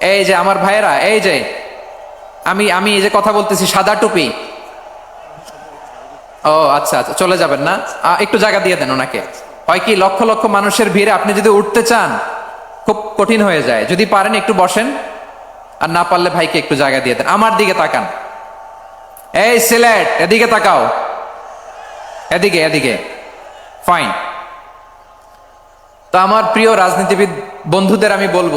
এই যে আমার ভাইয়েরা, এই যে, আমি আমি এই যে কথা বলতেছি, সাদা টুপি। ও আচ্ছা আচ্ছা চলে যাবেন না? একটু জায়গা দিয়ে দেন ওনাকে। হয় কি, লক্ষ লক্ষ মানুষের ভিড়ে আপনি যদি উঠতে চান, খুব কঠিন হয়ে যায়। যদি পারেন একটু বসেন, আর না পারলে ভাইকে একটু জায়গা দিয়ে দেন। আমার দিকে তাকান। এই সিলেট, এদিকে তাকাও। এদিকে এদিকে। ফাইন তো আমার প্রিয় রাজনীতিবিদ বন্ধুদের আমি বলব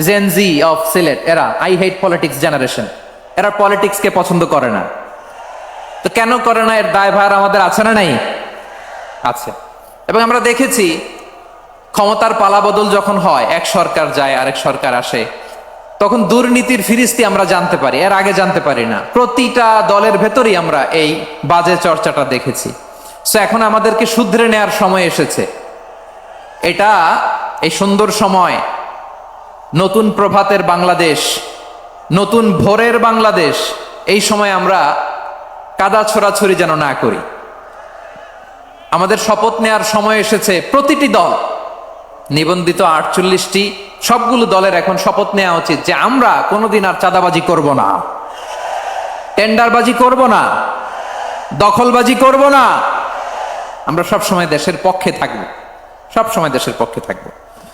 জেনজি অফ সিলেট এরা আই হেট পলিটিক্স জেনারেশন এরা পলিটিক্সকে পছন্দ করে না। তো কেন করে না? এর দায়ভার আমাদের আছে না নাই? আছে। এবং আমরা দেখেছি, ক্ষমতার পালাবদল যখন হয়, এক সরকার যায়, আরেক সরকার আসে, তখন দুর্নীতির ফিরিস্তি আমরা জানতে পারি, এর আগে জানতে পারি না। প্রতিটা দলের ভেতরেই আমরা এই বাজে চর্চাটা দেখেছি। সো এখন আমাদেরকে শুধরে নেয়ার সময় এসেছে। এটা এই সুন্দর সময় নতুন প্রভাতের বাংলাদেশ, নতুন ভোরের বাংলাদেশ, এই সময় আমরা কাদা ছোড়াছড়ি যেন না করি। আমাদের শপথ নেয়ার সময় এসেছে প্রতিটি দল, নিবন্ধিত আটচল্লিশটি, সবগুলো দলের এখন শপথ নেওয়া উচিত যে আমরা কোনোদিন আর চাঁদাবাজি করব না। টেন্ডারবাজি করব না। দখলবাজি করব না। আমরা সব সময় দেশের পক্ষে থাকব। সব সময় দেশের পক্ষে থাকব।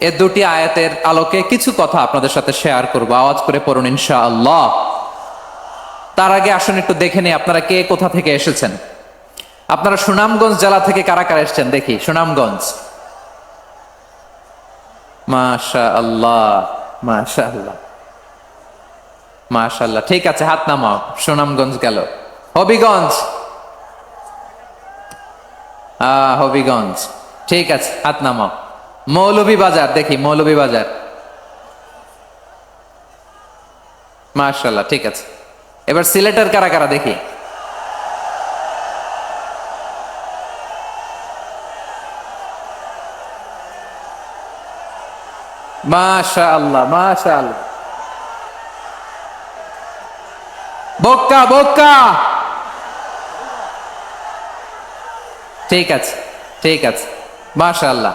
এ দুটি আয়াতের আলোকে কিছু কথা আপনাদের সাথে শেয়ার করব। আওয়াজ করে পড়ুন ইনশা আল্লাহ তার আগে আসুন একটু দেখে নিই আপনারা কে, কোথা থেকে এসেছেন? আপনারা সুনামগঞ্জ জেলা থেকে কারা কারা এসেছেন? দেখি, সুনামগঞ্জ। মাশা আল্লাহ মাশা আল্লাহ মাশাল্লাহ ঠিক আছে, হাত নামাও, সুনামগঞ্জ গেল। হবিগঞ্জ। হবিগঞ্জ। ঠিক আছে, হাত নামাও। মৌলভী বাজার দেখি মৌলভী বাজার মাশাল্লাহ ঠিক আছে। এবার সিলেটের কারা কারা, দেখি। মাশা আল্লাহ আল্লাহ বক্কা। ঠিক আছে ঠিক আছে। মাশা আল্লাহ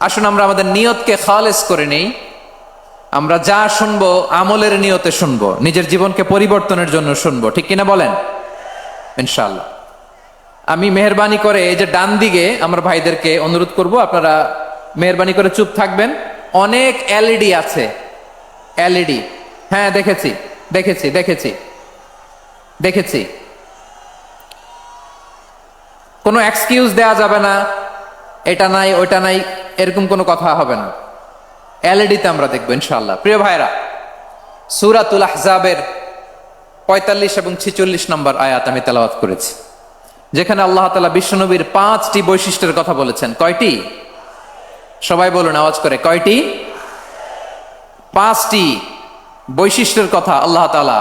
আসুন আমরা আমাদের নিয়তকে খালেস করে নেই। আমরা যা শুনব, আমলের নিয়তে শুনব, নিজের জীবনকে পরিবর্তনের জন্য শুনব। ঠিক কিনা বলেন? ইনশাল্লাহ আমি মেহরবানি করে এই যে ডান দিকে আমার ভাইদেরকে অনুরোধ করব, আপনারা মেহরবানি করে চুপ থাকবেন। অনেক এলইডি আছে। এলইডি। হ্যাঁ দেখেছি দেখেছি দেখেছি দেখেছি। কোনো এক্সকিউজ দেয়া যাবে না। এটা নাই, ওইটা নাই, এরকম কোনো কথা হবে না। এলইডিতে আমরা দেখব ইনশাল্লাহ প্রিয় ভাইরা, সুরাতুল আহজাবের পঁয়তাল্লিশ এবং ছিচল্লিশ নম্বর আয়াত আমি তেলাওয়াত করেছি। যেখানে আল্লাহ তালা বিশ্বনবীর পাঁচটি বৈশিষ্ট্যের কথা বলেছেন। কয়টি? সবাই বলুন, আওয়াজ করে, কয়টি? পাঁচটি বৈশিষ্ট্যের কথা আল্লাহ তালা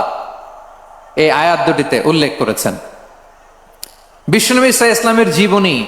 এই আয়াত দুটিতে উল্লেখ করেছেন। বিশ্বনবী ইসা ইসলামের জীবনী